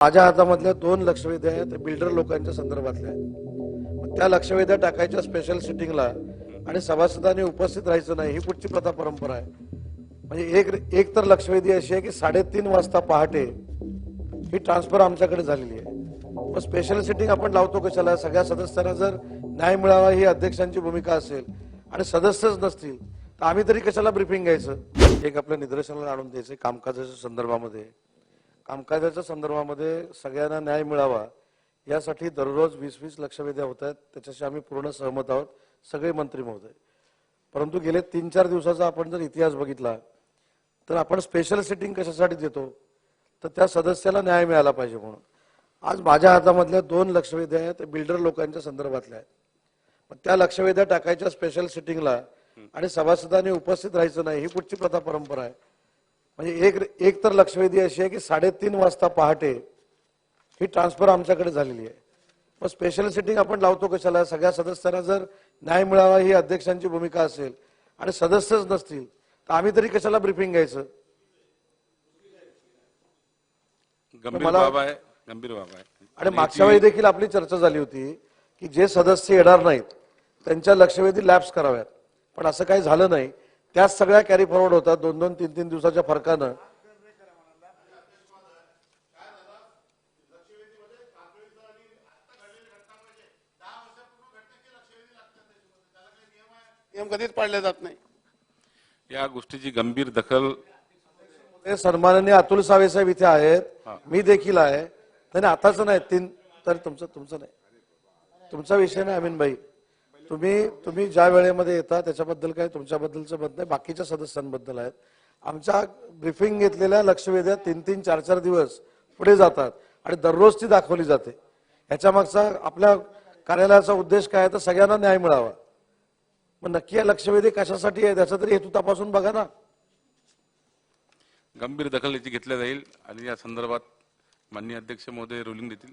माझ्या हातामधल्या दोन लक्षवेधी आहेत बिल्डर लोकांच्या संदर्भातल्या आहेत. त्या लक्षवेध्या टाकायच्या स्पेशल सिटिंगला आणि सभासदांनी उपस्थित राहायचं नाही ही पुढची प्रथा परंपरा आहे. म्हणजे एक एक तर लक्षवेधी अशी आहे की साडेतीन वाजता पहाटे ही ट्रान्सफर आमच्याकडे झालेली आहे. मग स्पेशल सिटिंग आपण लावतो कशाला? सगळ्या सदस्यांना जर न्याय मिळावा ही अध्यक्षांची भूमिका असेल आणि सदस्यच नसतील तर आम्ही तरी कशाला ब्रिफिंग घ्यायचं? एक आपल्या निदर्शनाला आणून द्यायचं कामकाजाच्या संदर्भामध्ये. कामकाजाच्या संदर्भामध्ये सगळ्यांना न्याय मिळावा यासाठी दररोज वीस वीस लक्षवेध्या होत आहेत. त्याच्याशी आम्ही पूर्ण सहमत आहोत. सगळे मंत्री महोदय. परंतु गेले तीन चार दिवसाचा आपण जर इतिहास बघितला तर आपण स्पेशल सिटिंग कशासाठी देतो? तर त्या सदस्याला न्याय मिळाला पाहिजे म्हणून. आज माझ्या हातामधल्या दोन लक्षवेध्या आहेत ते बिल्डर लोकांच्या संदर्भातल्या आहेत. त्या लक्षवेध्या टाकायच्या स्पेशल सिटिंगला आणि सभासदांनी उपस्थित राहायचं नाही ही पुढची प्रथा परंपरा आहे. म्हणजे एक एक तर लक्षवेधी अशी आहे की साडेतीन वाजता पहाटे ही ट्रान्सफर आमच्याकडे झालेली आहे. मग स्पेशल सिटिंग आपण लावतो कशाला? सगळ्या सदस्यांना जर न्याय मिळावा ही अध्यक्षांची भूमिका असेल आणि सदस्यच नसतील तर आम्ही तरी कशाला ब्रिफिंग घ्यायचं? गंभीर मला- बाब आहे गंभीर बाब आहे. आणि मागच्या वेळी देखील आपली चर्चा झाली होती की जे सदस्य येणार नाहीत त्यांच्या लक्षवेधी लॅप्स कराव्यात. पण असं काही झालं नाही. त्याच सगळ्या कॅरी फॉरवर्ड होतात. दोन दोन तीन तीन दिवसाच्या फरकानं. नियम कधीच पाळले जात नाही. या गोष्टीची गंभीर दखल ते सन्माननीय अतुल सावे साहेब इथे आहेत. मी देखील आहे. नाही नाही, आताच नाही तीन तर तुमचं तुमचं नाही. तुमचा विषय नाही अमीन भाई तुम्ही तुम्ही ज्या वेळेमध्ये येता त्याच्याबद्दल काय तुमच्याबद्दलचं मत नाही. बाकीच्या सदस्यांबद्दल आहेत. आमच्या ब्रिफिंग घेतलेल्या लक्षवेध्या तीन तीन चार चार दिवस पुढे जातात आणि दररोज ती दाखवली जाते. ह्याच्या मागचा आपल्या कार्यालयाचा उद्देश काय आहे? तर सगळ्यांना न्याय मिळावा. मग नक्की या लक्षवेधी कशासाठी आहे? त्याचा तरी हेतू तपासून बघा ना. गंभीर दखल याची घेतल्या जाईल आणि या संदर्भात माननीय अध्यक्ष महोदय रुलिंग देतील.